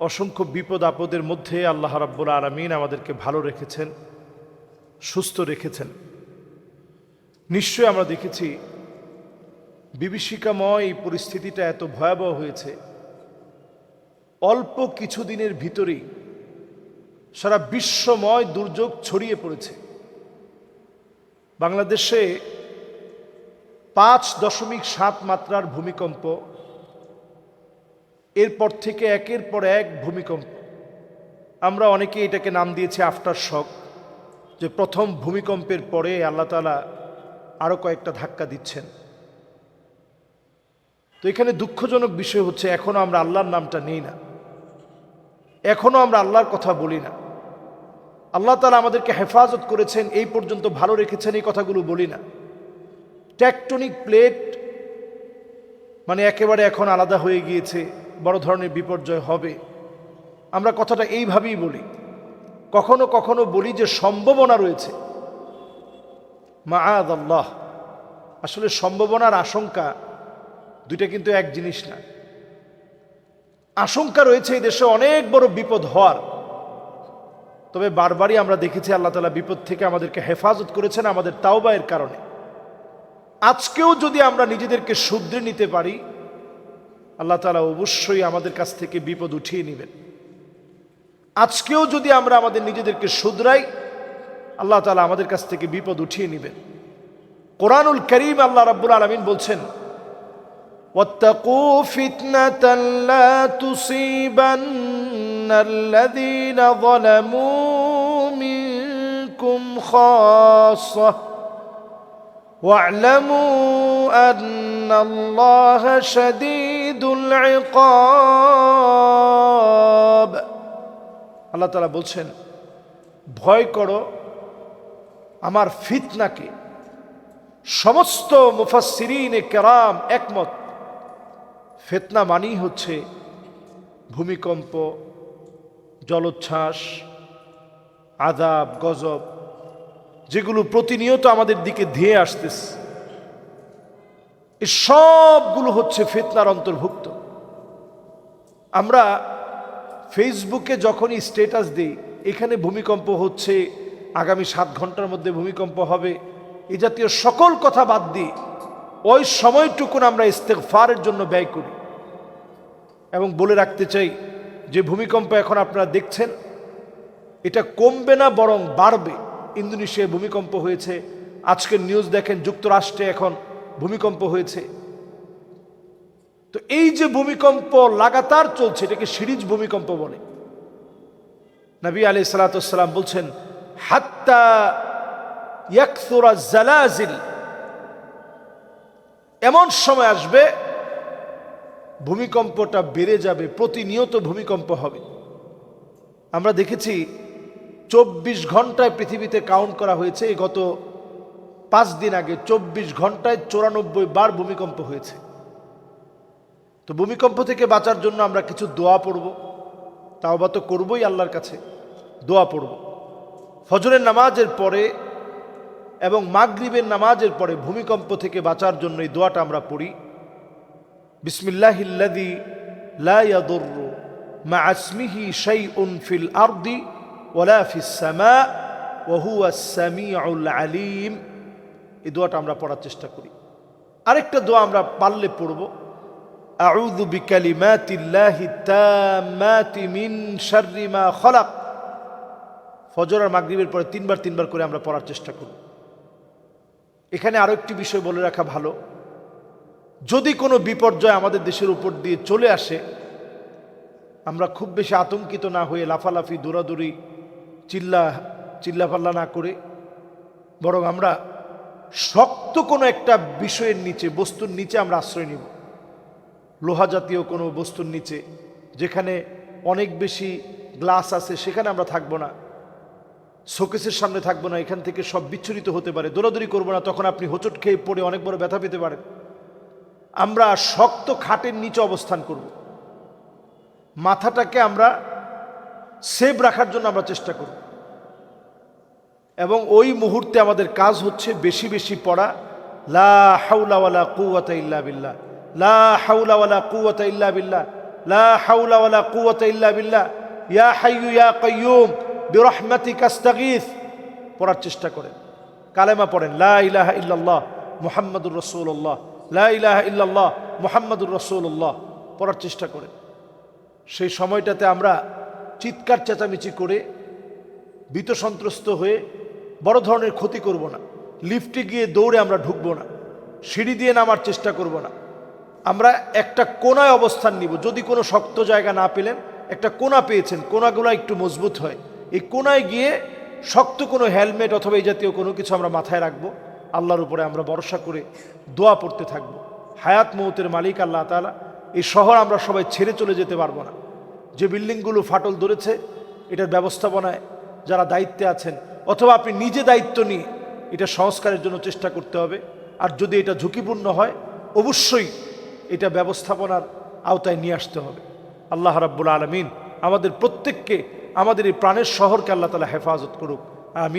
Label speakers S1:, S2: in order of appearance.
S1: অসংখ্য বিপদ আপদের মধ্যে আল্লাহ রাব্বুল আলমিন আমাদেরকে ভালো রেখেছেন, সুস্থ রেখেছেন। নিশ্চয়ই আমরা দেখেছি, বিভীষিকাময় এই পরিস্থিতিটা এত ভয়াবহ হয়েছে। অল্প কিছুদিনের ভিতরেই সারা বিশ্বময় দুর্যোগ ছড়িয়ে পড়েছে। বাংলাদেশে পাঁচ দশমিক সাত মাত্রার ভূমিকম্প এরপর থেকে একের পর এক ভূমিকম্প। আমরা অনেকে এটাকে নাম দিয়েছি আফটার শক যে প্রথম ভূমিকম্পের পরে আল্লাহ তালা আরও কয়েকটা ধাক্কা দিচ্ছেন। তো এখানে দুঃখজনক বিষয় হচ্ছে এখনও আমরা আল্লাহর নামটা নেই না। এখনও আমরা আল্লাহর কথা বলি না। আল্লাহ তালা আমাদেরকে হেফাজত করেছেন, এই পর্যন্ত ভালো রেখেছেন, এই কথাগুলো বলি না। ট্যাকটনিক প্লেট মানে একেবারে এখন আলাদা হয়ে গিয়েছে। বড় ধরনের বিপর্যয় হবে। আমরা কথাটা এইভাবেই বলি। কখনো কখনো বলি যে সম্ভাবনা রয়েছে। মা আল্লাহ আসলে সম্ভাবনার আশঙ্কা দুইটা কিন্তু এক জিনিস না। আশঙ্কা রয়েছে এই দেশে অনেক বড় বিপদ হওয়ার। তবে বারবারই আমরা দেখেছি আল্লাহ তালা বিপদ থেকে আমাদেরকে হেফাজত করেছেন আমাদের তাওবায়ের কারণে। আজকেও যদি আমরা নিজেদেরকে শুধরে নিতে পারি আল্লাহ তালা অবশ্যই আমাদের কাছ থেকে বিপদ উঠিয়ে নেবেন আজকেও যদি আমরা আমাদের নিজেদেরকে শুধরাই আল্লাহ তালা আমাদের কাছ থেকে বিপদ উঠিয়ে নেবেন কোরআনুল করিম আল্লাহ রাব্বুল আলমিন বলছেন واتقوا فتنة لا تصيبن الذين ظلموا منكم خاصة واعلموا أن الله شديد العقاب আল্লাহ তালা বলছেন ভয় করো আমার ফিতনাকে সমস্ত মুফাসিরিন কেরাম একমত ফেতনা মানেই হচ্ছে ভূমিকম্প জলোচ্ছ্বাস আদাব গজব যেগুলো প্রতিনিয়ত আমাদের দিকে ধেয়ে আসতেছে এই সবগুলো হচ্ছে ফেতনার অন্তর্ভুক্ত। আমরা ফেসবুকে যখনই স্টেটাস দিই, এখানে ভূমিকম্প হচ্ছে, আগামী সাত ঘণ্টার মধ্যে ভূমিকম্প হবে, এ জাতীয় সকল কথা বাদ দিই ওই সময়টুকুন আমরা ইস্তেকফারের জন্য ব্যয় করি। এবং বলে রাখতে চাই যে ভূমিকম্প এখন আপনারা দেখছেন, এটা কমবে না বরং বাড়বে। ইন্দোনেশিয়ায় ভূমিকম্প হয়েছে, আজকের নিউজ দেখেন, যুক্তরাষ্ট্রে এখন ভূমিকম্প হয়েছে। তো এই যে ভূমিকম্প লাগাতার চলছে, এটাকে সিরিজ ভূমিকম্প বলে। নবী আলি সালাতাম বলছেন, হাত্তা জালাজিল। এমন সময় আসবে, ভূমিকম্পটা বেড়ে যাবে, প্রতিনিয়ত ভূমিকম্প হবে। আমরা দেখেছি, চব্বিশ ঘন্টায় পৃথিবীতে কাউন্ট করা হয়েছে, গত পাঁচ দিন আগে চব্বিশ ঘন্টায় চৌরানব্বই বার ভূমিকম্প হয়েছে। তো ভূমিকম্প থেকে বাঁচার জন্য আমরা কিছু দোয়া পড়ব। তাও বা তো করবই আল্লাহর কাছে। দোয়া পড়ব। ফজরের নামাজের পরে এবং মাগরিবের নামাজের পরে ভূমিকম্প থেকে বাঁচার জন্য এই দোয়াটা আমরা পড়ি। বিসমিল্লাহিল্লাদি লা ইয়াদুররু মা আসমিহি শাইউন ফিল আরদি ওয়ালা ফিস সামা সামিউল আলিম। এই দোয়াটা আমরা পড়ার চেষ্টা করি। আরেকটা দোয়া আমরা পারলে পড়ব। আউযু বিকালিমাতিল্লাহি তাম্মাতি মিন শাররি মা খলাক। ফজর আর মাগরিবের পরে তিনবার তিনবার করে আমরা পড়ার চেষ্টা করি। এখানে আরও একটি বিষয় বলে রাখা ভালো। যদি কোনো বিপর্যয় আমাদের দেশের উপর দিয়ে চলে আসে, আমরা খুব বেশি আতঙ্কিত না হয়ে লাফালাফি, দৌড়াদৌড়ি, চিল্লা চিল্লাপাল্লা না করে বরং আমরা শক্ত কোনো একটা বিষয়ের নিচে, বস্তুর নিচে আমরা আশ্রয় নিব। লোহা জাতীয় কোনো বস্তুর নিচে, যেখানে অনেক বেশি গ্লাস আছে, সেখানে আমরা থাকব না। শোকেসের সামনে থাকব না, এখান থেকে সব বিচ্ছুরিত হতে পারে। দৌড়াদৌড়ি করব না, তখন আপনি হোঁচট খেয়ে পড়ে অনেক বড় ব্যথা পেতে পারেন। আমরা শক্ত খাটের নিচে অবস্থান করব। মাথাটাকে আমরা সেভ রাখার জন্য আমরা চেষ্টা করব। এবং ওই মুহূর্তে আমাদের কাজ হচ্ছে বেশি বেশি পড়া, লা হাউলা ওয়ালা কুওয়াতা ইল্লা বিল্লাহ, লা হাউলা ওয়ালা কুওয়াতা ইল্লা বিল্লাহ, লা হাওলা ওয়ালা কুওয়াতা ইল্লা বিল্লাহ, ইয়া হাইয়ু ইয়া কাইয়ুম, বিরহমাতিকা আস্তাগীথ পড়ার চেষ্টা করেন, কালেমা পড়েন, লা ইলাহা ইল্লাল্লাহ, মুহাম্মাদুর রাসূলুল্লাহ, লা ইলাহা ইল্লাল্লাহ, মুহাম্মাদুর রাসূলুল্লাহ। পড়ার চেষ্টা করেন। সেই সময়টাতে আমরা চিৎকার চেঁচামেচি করে ভীত সন্ত্রস্ত হয়ে বড় ধরনের ক্ষতি করব না। লিফটে গিয়ে দৌড়ে আমরা ঢুকব না। সিঁড়ি দিয়ে নামার চেষ্টা করব না। আমরা একটা কোনায় অবস্থান নিব। যদি কোনো শক্ত জায়গা না পেলেন, একটা কোনা পেয়েছেন, কোনাগুলো একটু মজবুত হয়। এই কোনায় গিয়ে শক্ত কোনো হেলমেট অথবা এই জাতীয় কোনো কিছু আমরা মাথায় রাখব। আল্লাহর উপরে আমরা ভরসা করে দোয়া পড়তে থাকব। হায়াত মৌতের মালিক আল্লাহ তালা এই শহর আমরা সবাই ছেড়ে চলে যেতে পারব না। যে বিল্ডিংগুলো ফাটল ধরেছে, এটার ব্যবস্থাপনায় যারা দায়িত্বে আছেন অথবা আপনি নিজে দায়িত্ব নিয়ে এটা সংস্কারের জন্য চেষ্টা করতে হবে। আর যদি এটা ঝুঁকিপূর্ণ হয়, অবশ্যই এটা ব্যবস্থাপনার আওতায় নিয়ে আসতে হবে। আল্লাহ রাব্বুল আলমিন আমাদের প্রত্যেককে আমাদের এই প্রাণের শহরকে আল্লাহ তালা হেফাজত করুক। আমি